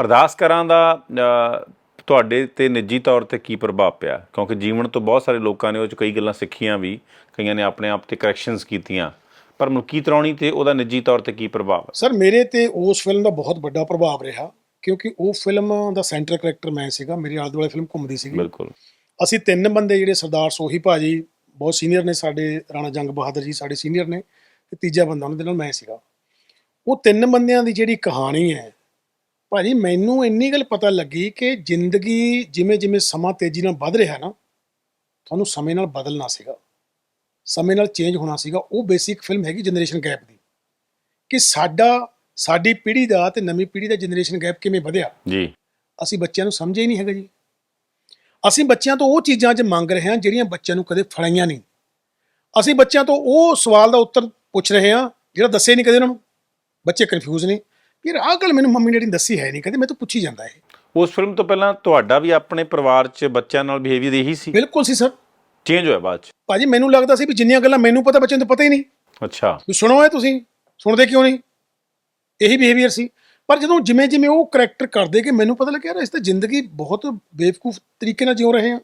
ਅਰਦਾਸ ਕਰਾਂ ਦਾ ਤੁਹਾਡੇ ਤੇ ਨਿੱਜੀ ਤੌਰ ਤੇ ਕੀ ਪ੍ਰਭਾਵ ਪਿਆ? ਕਿਉਂਕਿ ਜੀਵਨ ਤੋਂ ਬਹੁਤ ਸਾਰੇ ਲੋਕਾਂ ਨੇ ਉਹ ਚ ਕਈ ਗੱਲਾਂ ਸਿੱਖੀਆਂ ਵੀ ਕਈਆਂ ਨੇ ਆਪਣੇ ਆਪ ਤੇ ਕਰੈਕਸ਼ਨਸ ਕੀਤੀਆਂ। ਪਰ ਮਨੁੱਖੀ ਤਰਾਉਣੀ ਤੇ ਉਹਦਾ ਨਿੱਜੀ ਤੌਰ ਤੇ ਕੀ ਪ੍ਰਭਾਵ ਸਰ ਮੇਰੇ ਤੇ ਉਸ ਫਿਲਮ ਦਾ ਬਹੁਤ ਵੱਡਾ ਪ੍ਰਭਾਵ ਰਿਹਾ ਕਿਉਂਕਿ ਉਹ ਫਿਲਮ ਦਾ ਸੈਂਟਰ ਕਰੈਕਟਰ ਮੈਂ ਸੀਗਾ ਮੇਰੀ ਆਲੇ ਦੁਆਲੇ ਫਿਲਮ ਘੁੰਮਦੀ ਸੀਗੀ। ਬਿਲਕੁਲ। ਅਸੀਂ ਤਿੰਨ ਬੰਦੇ ਜਿਹੜੇ ਸਰਦਾਰ ਸੋਹੀ ਭਾਜੀ ਬਹੁਤ ਸੀਨੀਅਰ ਨੇ ਸਾਡੇ ਰਾਣਾ ਜੰਗ ਬਹਾਦਰ ਜੀ ਸਾਡੇ ਸੀਨੀਅਰ ਨੇ ਤੇ ਤੀਜਾ ਬੰਦਾ ਉਹਨਾਂ ਦੇ ਨਾਲ ਮੈਂ ਸੀਗਾ। ਉਹ ਤਿੰਨ ਬੰਦਿਆਂ ਦੀ ਜਿਹੜੀ ਕਹਾਣੀ ਹੈ ਭਾਜੀ ਮੈਨੂੰ ਇੰਨੀ ਗੱਲ ਪਤਾ ਲੱਗੀ ਕਿ ਜ਼ਿੰਦਗੀ ਜਿਵੇਂ ਜਿਵੇਂ ਸਮਾਂ ਤੇਜ਼ੀ ਨਾਲ ਵੱਧ ਰਿਹਾ ਨਾ ਤੁਹਾਨੂੰ ਸਮੇਂ ਨਾਲ ਬਦਲਣਾ ਸੀਗਾ। ਸਮੇਂ ਨਾਲ ਚੇਂਜ ਹੋਣਾ ਸੀਗਾ। ਉਹ ਬੇਸਿਕ ਫਿਲਮ ਹੈਗੀ ਜਨਰੇਸ਼ਨ ਗੈਪ ਦੀ ਕਿ ਸਾਡਾ ਸਾਡੀ ਪੀੜ੍ਹੀ ਦਾ ਤੇ ਨਵੀਂ ਪੀੜ੍ਹੀ ਦਾ ਜਨਰੇਸ਼ਨ ਗੈਪ ਕਿਵੇਂ ਵਧਿਆ। ਜੀ। ਅਸੀਂ ਬੱਚਿਆਂ ਨੂੰ ਸਮਝਿਆ ਹੀ ਨਹੀਂ ਹੈਗਾ ਜੀ। ਅਸੀਂ ਬੱਚਿਆਂ ਤੋਂ ਉਹ ਚੀਜ਼ਾਂ ਅੱਜ ਮੰਗ ਰਹੇ ਹਾਂ ਜਿਹੜੀਆਂ ਬੱਚਿਆਂ ਨੂੰ ਕਦੇ ਫੜਾਈਆਂ ਨਹੀਂ। ਅਸੀਂ ਬੱਚਿਆਂ ਤੋਂ ਉਹ ਸਵਾਲ ਦਾ ਉੱਤਰ ਪੁੱਛ ਰਹੇ ਹਾਂ ਜਿਹੜਾ ਦੱਸੇ ਨਹੀਂ ਕਦੇ ਉਹਨਾਂ ਨੂੰ। ਬੱਚੇ ਕਨਫਿਊਜ਼ ਨੇ। ਯਾਰ ਆਹ ਗੱਲ ਮੈਨੂੰ ਮੰਮੀ ਡੈਡੀ ਨੇ ਦੱਸੀ ਹੈ ਨਹੀਂ ਕਦੇ ਮੈਂ ਤਾਂ ਪੁੱਛੀ ਜਾਂਦਾ ਇਹ। ਉਸ ਫਿਲਮ ਤੋਂ ਪਹਿਲਾਂ ਤੁਹਾਡਾ ਵੀ ਆਪਣੇ ਪਰਿਵਾਰ 'ਚ ਬੱਚਿਆਂ ਨਾਲ ਬਿਹੇਵੀਅਰ ਇਹੀ ਸੀ? ਬਿਲਕੁਲ ਸੀ ਸਰ। ਚੇਂਜ ਹੋਇਆ ਬਾਅਦ 'ਚ? ਭਾਜੀ ਮੈਨੂੰ ਲੱਗਦਾ ਸੀ ਵੀ ਜਿੰਨੀਆਂ ਗੱਲਾਂ ਮੈਨੂੰ ਪਤਾ ਬੱਚਿਆਂ ਨੂੰ ਤਾਂ ਪਤਾ ਹੀ ਨਹੀਂ। ਅੱਛਾ। ਵੀ ਸੁਣੋ ਇਹ ਤੁਸੀਂ ਸੁਣਦੇ ਕਿਉਂ ਨਹੀਂ? ਇਹੀ ਬਿਹੇਵੀਅਰ ਸੀ। ਪਰ ਜਦੋਂ ਜਿਵੇਂ ਜਿਵੇਂ ਉਹ ਕਰੈਕਟਰ ਕਰਦੇ ਕਿ ਮੈਨੂੰ ਪਤਾ ਲੱਗਿਆ ਯਾਰ ਇਸ ਤਾਂ ਜ਼ਿੰਦਗੀ ਬਹੁਤ ਬੇਵਕੂਫ ਤਰੀਕੇ ਨਾਲ ਜਿਉ ਰਹੇ ਆ